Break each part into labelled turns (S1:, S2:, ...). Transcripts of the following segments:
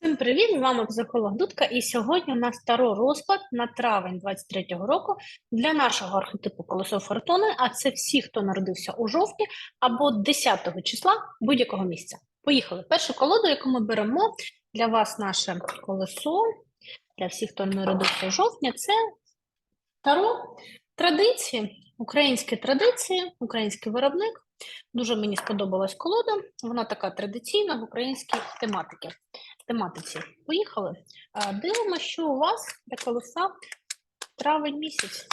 S1: Всім привіт! З вами психолог Дудка, і сьогодні у нас таро розклад на травень 23-го року для нашого архетипу колесо фортуни, а це всі, хто народився у жовтні або 10 числа будь-якого місця. Поїхали. Першу колоду, яку ми беремо для вас, наше колесо, для всіх, хто народився у жовтні, це таро традиції, українські традиції, український виробник. Дуже мені сподобалась колода. Вона така традиційна в українській тематиці. Тематиці. Поїхали. А, Дивимося, що у вас для колеса травень місяць.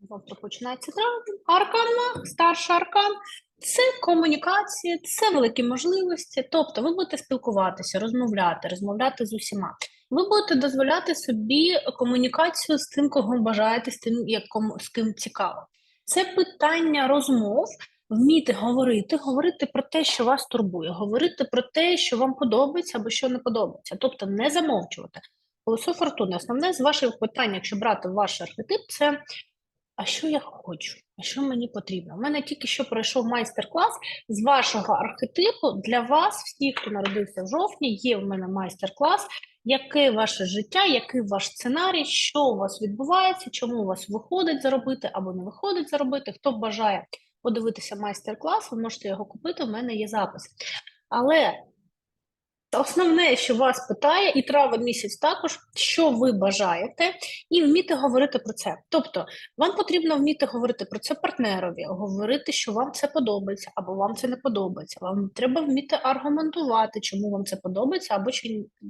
S1: Завтра починається травень. Аркан, старший аркан. Це комунікація, це великі можливості. Тобто ви будете спілкуватися, розмовляти, розмовляти з усіма. Ви будете дозволяти собі комунікацію з тим, кого бажаєте, з тим, якому з ким цікаво. Це питання розмов, вміти говорити, говорити про те, що вас турбує, говорити про те, що вам подобається або що не подобається. Тобто не замовчувати. Колесо фортуни. Основне з ваших питань, якщо брати ваш архетип, це а що я хочу, а що мені потрібно. У мене тільки що пройшов майстер-клас з вашого архетипу. Для вас, всіх, хто народився в жовтні, є в мене майстер-клас, яке ваше життя, який ваш сценарій, що у вас відбувається, чому у вас виходить заробити або не виходить заробити. Хто бажає подивитися майстер-клас, ви можете його купити, у мене є запис. Але Основне, що вас питає, і травень місяць також, що ви бажаєте, і вміти говорити про це. Тобто, вам потрібно вміти говорити про це партнерові, говорити, що вам це подобається, або вам це не подобається. Вам треба вміти аргументувати, чому вам це подобається, або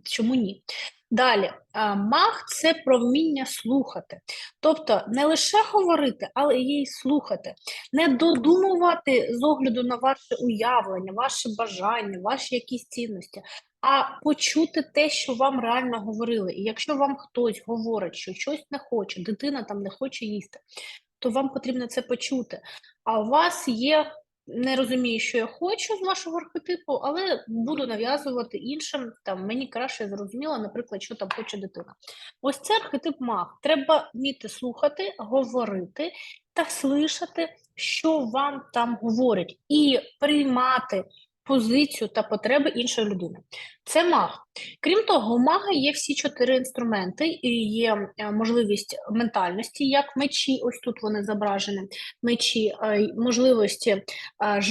S1: чому ні. Далі, маг це про вміння слухати. Тобто не лише говорити, але й слухати, не додумувати з огляду на ваше уявлення, ваше бажання, ваші якісь цінності, а почути те, що вам реально говорили. І якщо вам хтось говорить, що щось не хоче, дитина там не хоче їсти, то вам потрібно це почути. А у вас є не розумію, що я хочу з вашого архетипу, але буду нав'язувати іншим. Там мені краще зрозуміло, наприклад, що там хоче дитина. Ось це архетип маг. Треба вміти слухати, говорити та слышати, що вам там говорять, і приймати позицію та потреби іншої людини. Це маг. Крім того, у мага є всі чотири інструменти, і є е, можливість ментальності, як мечі, ось тут вони зображені, мечі, е, можливості е,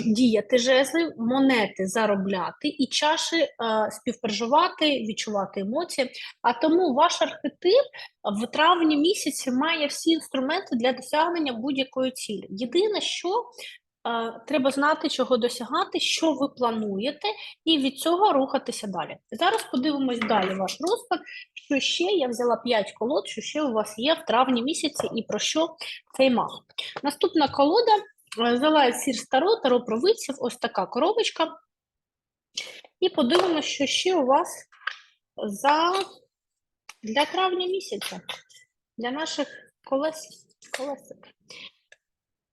S1: діяти жезли, монети заробляти і чаші співпереживати, відчувати емоції. А тому ваш архетип в травні місяці має всі інструменти для досягнення будь-якої цілі. Єдине, що Треба знати, чого досягати, що ви плануєте, і від цього рухатися далі. Зараз подивимось далі ваш розклад, що ще я взяла 5 колод, що ще у вас є в травні місяці і про що цей маг. Наступна колода взяла сір старо, таро провидців, ось така коробочка. І подивимося, що ще у вас за для травня місяця, для наших колес. колесик.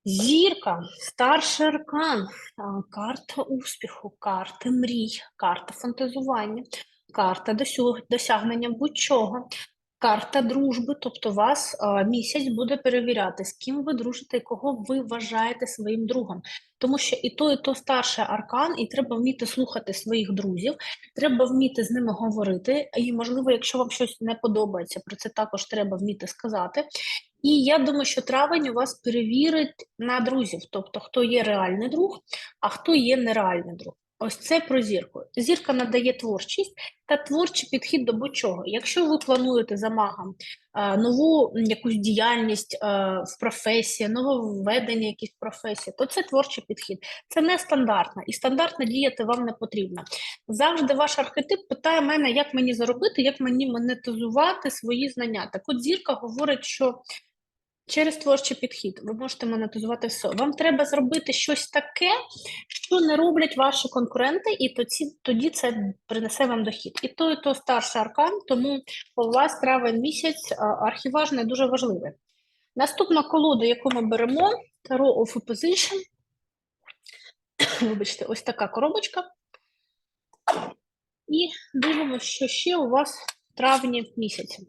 S1: Зірка, старший аркан, карта успіху, карта мрій, карта фантазування, карта досягнення будь-чого, карта дружби. Тобто вас місяць буде перевіряти, з ким ви дружите і кого ви вважаєте своїм другом. Тому що і то, і то старший аркан, і треба вміти слухати своїх друзів, треба вміти з ними говорити. І, можливо, якщо вам щось не подобається, про це також треба вміти сказати. І я думаю, що травень у вас перевірить на друзів, тобто хто є реальний друг, а хто є нереальний друг. Ось це про зірку. Зірка надає творчість та творчий підхід до будь-чого. Якщо ви плануєте за магом нову якусь діяльність в професії, нововведення якісь професії, то це творчий підхід. Це не стандартно, і стандартно діяти вам не потрібно. Завжди ваш архетип питає мене, як мені заробити, як мені монетизувати свої знання. Так от зірка говорить, що Через творчий підхід ви можете монетизувати все. Вам треба зробити щось таке, що не роблять ваші конкуренти, і тоді тоді це принесе вам дохід. І то, і то старший аркан, тому у вас травень місяць архіваж дуже важливий. Наступна колода, яку ми беремо, Tarot of Opposition. Вибачте, ось така коробочка. І дивимося, що ще у вас в травні місяці.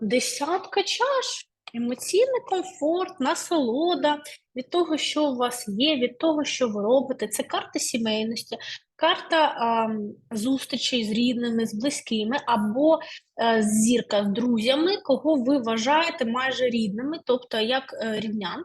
S1: Десятка чаш. Емоційний комфорт, насолода від того, що у вас є, від того, що ви робите. Це карта сімейності, карта а, зустрічей з рідними, з близькими, або е, зірка з друзями, кого ви вважаєте майже рідними, тобто як е, рівнян.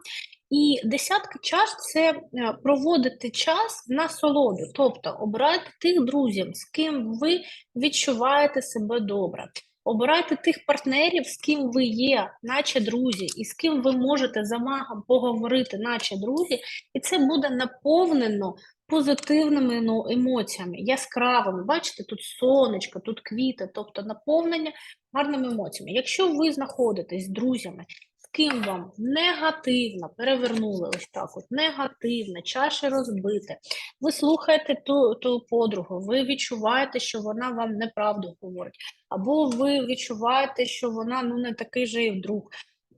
S1: І десятка чаш це е, проводити час в насолоду, тобто обирайте тих друзів, з ким ви відчуваєте себе добре. Обирайте тих партнерів, з ким ви є, наче друзі, і з ким ви можете за магом поговорити, наче друзі, і це буде наповнено позитивними ну, емоціями, яскравими. Бачите, тут сонечко, тут квіти, тобто наповнення гарними емоціями. Якщо ви знаходитесь з друзями, ким вам негативно перевернули ось так, от негативно, чаші розбите, ви слухаєте ту, ту подругу, ви відчуваєте, що вона вам неправду говорить, або ви відчуваєте, що вона ну не такий же і друг.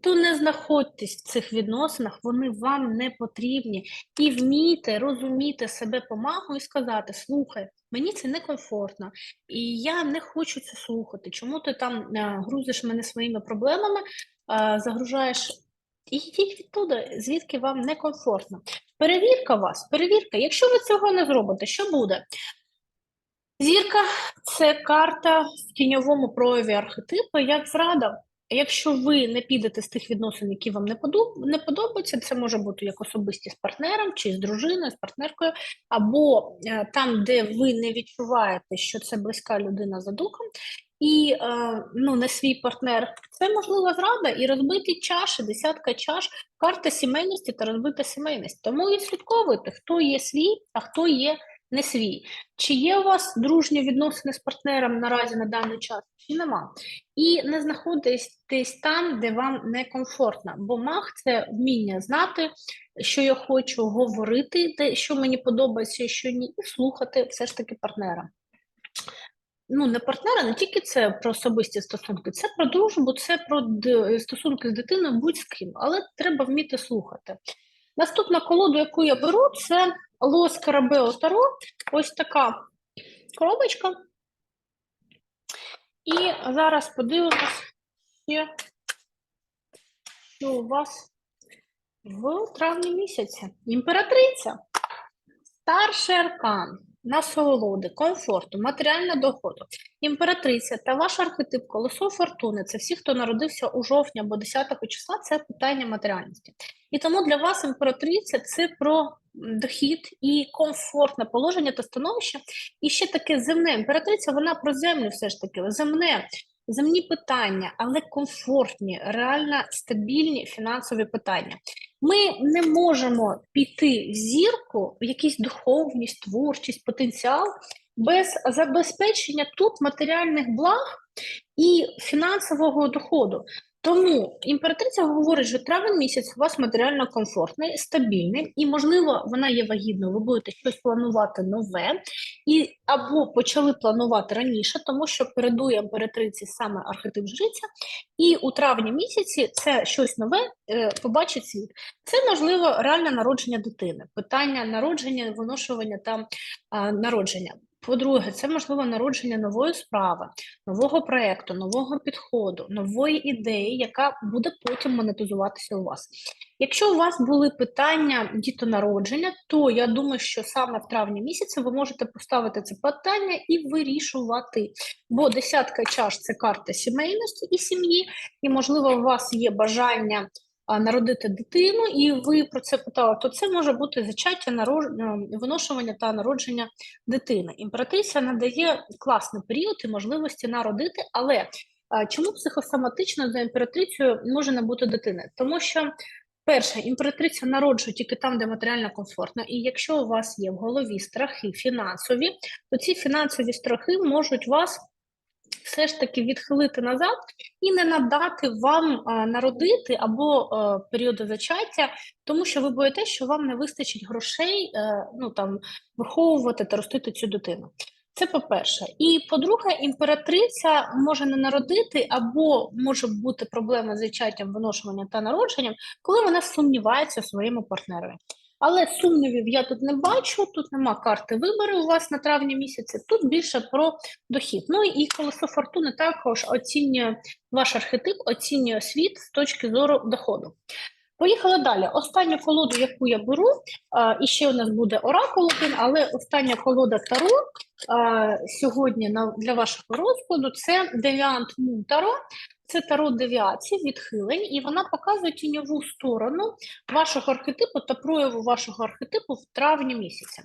S1: То не знаходьтесь в цих відносинах, вони вам не потрібні. І вмійте розуміти себе помагу і сказати: слухай, мені це некомфортно, і я не хочу це слухати. Чому ти там е, грузиш мене своїми проблемами, загружаєш? І йдіть відтуди, звідки вам некомфортно. Перевірка вас, перевірка. Якщо ви цього не зробите, що буде? Зірка це карта в тіньовому прояві архетипу, як зрада. Якщо ви не підете з тих відносин, які вам не не подобаються, це може бути як особисті з партнером, чи з дружиною, з партнеркою, або е, там, де ви не відчуваєте, що це близька людина за духом, і е, ну, не свій партнер, це можлива зрада і розбиті чаші, десятка чаш, карта сімейності та розбита сімейність. Тому відслідковуйте, хто є свій, а хто є не свій. Чи є у вас дружні відносини з партнером наразі на даний час, чи нема? І не знаходитесь там, де вам некомфортно, бо маг це вміння знати, що я хочу говорити, де що мені подобається, що ні, і слухати все ж таки партнера. Ну, не партнера, не тільки це про особисті стосунки, це про дружбу, це про стосунки з дитиною, будь з ким, але треба вміти слухати. Наступна колоду, яку я беру, це Лос Карабео Таро. Ось така коробочка. І зараз подивимось ще, що у вас в травні місяці. Імператриця, старший аркан, насолоди, комфорту, матеріальна доходу. Імператриця та ваш архетип колесо фортуни це всі, хто народився у жовтні або 10 числа, це питання матеріальності. І тому для вас імператриця це про дохід і комфортне положення та становище. І ще таке земне імператриця, вона про землю все ж таки, земне, земні питання, але комфортні, реально стабільні фінансові питання. Ми не можемо піти в зірку, в якісь духовність, творчість, потенціал без забезпечення тут матеріальних благ і фінансового доходу. Тому імператриця говорить, що травень місяць у вас матеріально комфортний, стабільний, і, можливо, вона є вагітною, ви будете щось планувати нове, і або почали планувати раніше, тому що передує імператриці саме архетип жриця, і у травні місяці це щось нове е, побачить світ. Це можливо реальне народження дитини, питання народження, виношування та а, народження. По-друге, це можливо народження нової справи, нового проєкту, нового підходу, нової ідеї, яка буде потім монетизуватися у вас. Якщо у вас були питання дітонародження, то я думаю, що саме в травні місяці ви можете поставити це питання і вирішувати. Бо десятка чаш це карта сімейності і сім'ї, і, можливо, у вас є бажання народити дитину, і ви про це питали, то це може бути зачаття, нарож... е, виношування та народження дитини. Імператриця надає класний період і можливості народити, але чому психосоматично за імператрицею може не бути дитини? Тому що. Перше, імператриця народжує тільки там, де матеріально комфортно, і якщо у вас є в голові страхи фінансові, то ці фінансові страхи можуть вас все ж таки відхилити назад і не надати вам народити або е, періоди зачаття, тому що ви боїтесь, що вам не вистачить грошей е, ну, там, виховувати та ростити цю дитину. Це по-перше. І по-друге, імператриця може не народити, або може бути проблема з зачаттям, виношуванням та народженням, коли вона сумнівається в своєму партнерові. Але сумнівів я тут не бачу, тут нема карти виборів у вас на травні місяці, тут більше про дохід. Ну і колесо фортуни також оцінює ваш архетип, оцінює світ з точки зору доходу. Поїхали далі. Останню колоду, яку я беру, а, і ще у нас буде оракул один, але остання колода Таро сьогодні для вашого розкладу це Девіант Мун Таро. Це таро девіацій, відхилень, і вона показує тіньову сторону вашого архетипу та прояву вашого архетипу в травні місяці.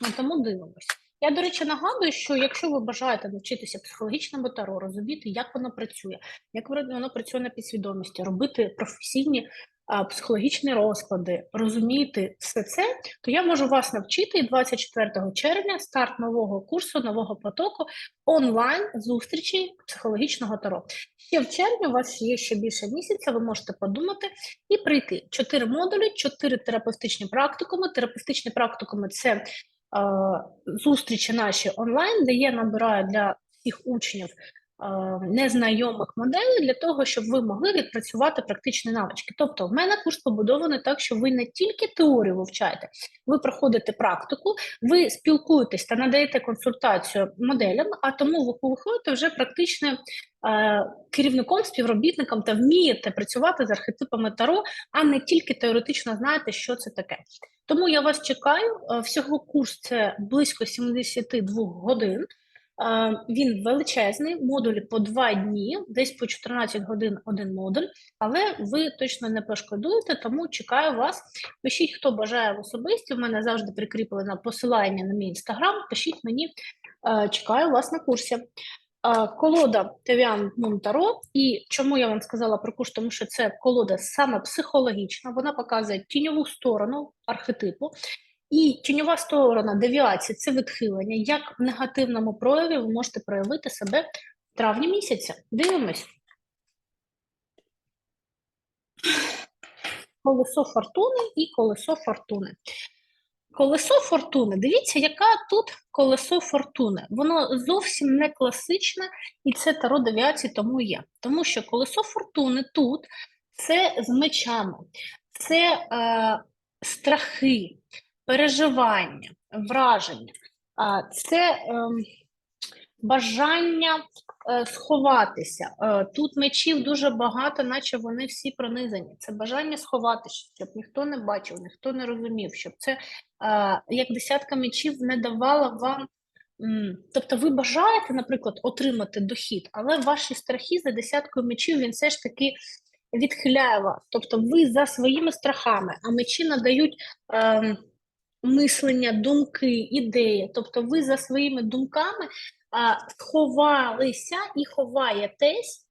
S1: Ми Тому дивимось. Я, до речі, нагадую, що якщо ви бажаєте навчитися психологічному таро, розуміти, як воно працює, як воно працює на підсвідомості, робити професійні психологічні розклади, розуміти все це, то я можу вас навчити і 24 червня старт нового курсу, нового потоку онлайн зустрічі психологічного таро. Ще в червні у вас є ще більше місяця, ви можете подумати і прийти. Чотири модулі, чотири терапевтичні практикуми. Терапевтичні практикуми це е, зустрічі наші онлайн, де я набираю для всіх учнів незнайомих моделей для того, щоб ви могли відпрацювати практичні навички. Тобто, в мене курс побудований так, що ви не тільки теорію вивчаєте, ви проходите практику, ви спілкуєтесь та надаєте консультацію моделям, а тому ви виходите вже практичним керівником, співробітником та вмієте працювати з архетипами Таро, а не тільки теоретично знаєте, що це таке. Тому я вас чекаю. Е, Всього курс це близько 72 годин. Він величезний, модулі по два дні, десь по 14 годин один модуль, але ви точно не пошкодуєте, тому чекаю вас. Пишіть, хто бажає в особисті. У мене завжди прикріплено посилання на мій інстаграм. Пишіть мені, Е, чекаю вас на курсі. Е, Колода Тевіан Мун Таро. І чому я вам сказала про курс? Тому що це колода саме психологічна, вона показує тіньову сторону архетипу. І тіньова сторона девіації це відхилення. Як в негативному прояві ви можете проявити себе в травні місяця? Дивимось. Колесо фортуни і колесо фортуни. Колесо фортуни. Дивіться, яка тут колесо фортуни. Воно зовсім не класичне, і це таро девіації тому є. Тому що колесо фортуни тут це з мечами, це е, страхи, переживання, враження, це е, бажання е, сховатися. Е, тут мечів дуже багато, наче вони всі пронизані. Це бажання сховатися, щоб ніхто не бачив, ніхто не розумів, щоб це е, як десятка мечів не давала вам. Тобто ви бажаєте, наприклад, отримати дохід, але ваші страхи за десяткою мечів він все ж таки відхиляє вас. Тобто ви за своїми страхами, а мечі надають ем, мислення, думки, ідеї. Тобто ви за своїми думками а, ховалися і ховаєтесь,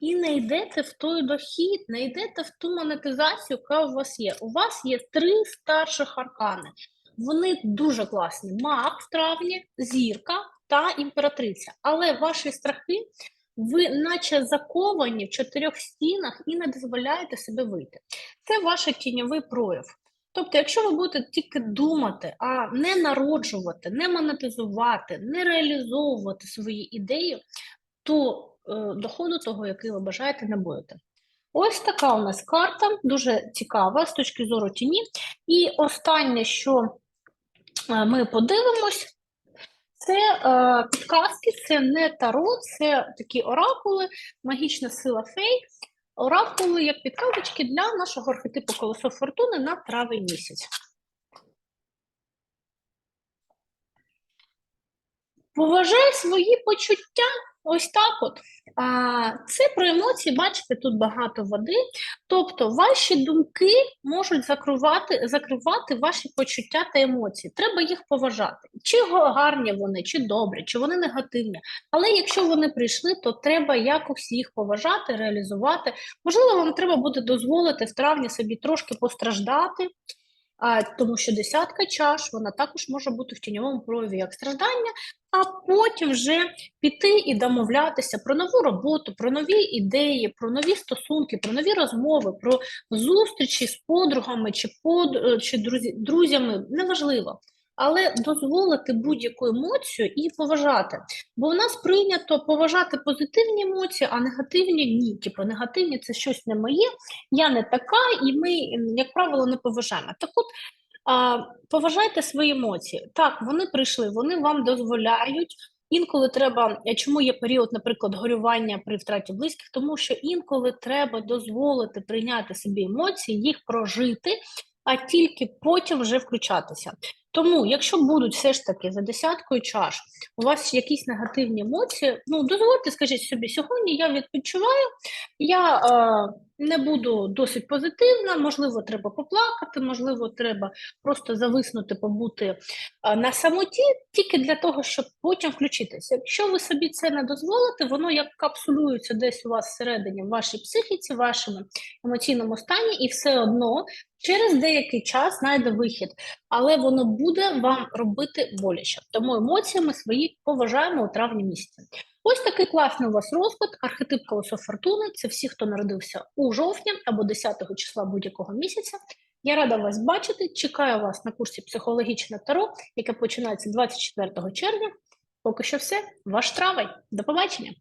S1: і не йдете в той дохід, не йдете в ту монетизацію, яка у вас є. У вас є три старших аркани. Вони дуже класні: маг в травні, зірка та імператриця. Але ваші страхи, ви наче заковані в чотирьох стінах і не дозволяєте себе вийти. Це ваш тіньовий прояв. Тобто, якщо ви будете тільки думати, а не народжувати, не монетизувати, не реалізовувати свої ідеї, то е, доходу того, який ви бажаєте, не будете. Ось така у нас карта, дуже цікава з точки зору тіні. І останнє, що е, ми подивимось, це е, підказки, це не таро, це такі оракули, магічна сила фей. Оракули як підказочки для нашого архетипу колесо фортуни на травень місяць. Поважай свої почуття. Ось так от. А, Це про емоції, бачите, тут багато води. Тобто ваші думки можуть закривати, закривати ваші почуття та емоції. Треба їх поважати. Чи гарні вони, чи добрі, чи вони негативні. Але якщо вони прийшли, то треба якось їх поважати, реалізувати. Можливо, вам треба буде дозволити в травні собі трошки постраждати. Тому що десятка чаш, вона також може бути в тіньовому прояві як страждання, а потім вже піти і домовлятися про нову роботу, про нові ідеї, про нові стосунки, про нові розмови, про зустрічі з подругами чи под, чи друзі, друзями, неважливо. Але дозволити будь-яку емоцію і поважати. Бо у нас прийнято поважати позитивні емоції, а негативні ні. Типу, негативні це щось не моє, я не така, і ми, як правило, не поважаємо. Так от, а, поважайте свої емоції. Так, вони прийшли, вони вам дозволяють. Інколи треба, е, чому є період, наприклад, горювання при втраті близьких, тому що інколи треба дозволити прийняти собі емоції, їх прожити, а тільки потім вже включатися. Тому, якщо будуть все ж таки за десяткою чаш, у вас якісь негативні емоції, ну дозвольте, скажіть собі, сьогодні я відпочиваю, я е, не буду досить позитивна, можливо, треба поплакати, можливо, треба просто зависнути, побути на самоті, тільки для того, щоб потім включитися. Якщо ви собі це не дозволите, воно як капсулюється десь у вас всередині, в вашій психіці, в вашому емоційному стані, і все одно через деякий час знайде вихід, але воно буде вам робити боляче. Тому емоціями свої поважаємо у травні місяці. Ось такий класний у вас розклад, архетип колесо фортуни. Це всі, хто народився у жовтні або 10 числа будь-якого місяця. Я рада вас бачити. Чекаю вас на курсі психологічне таро, яке починається 24 червня. Поки що все, ваш травень. До побачення!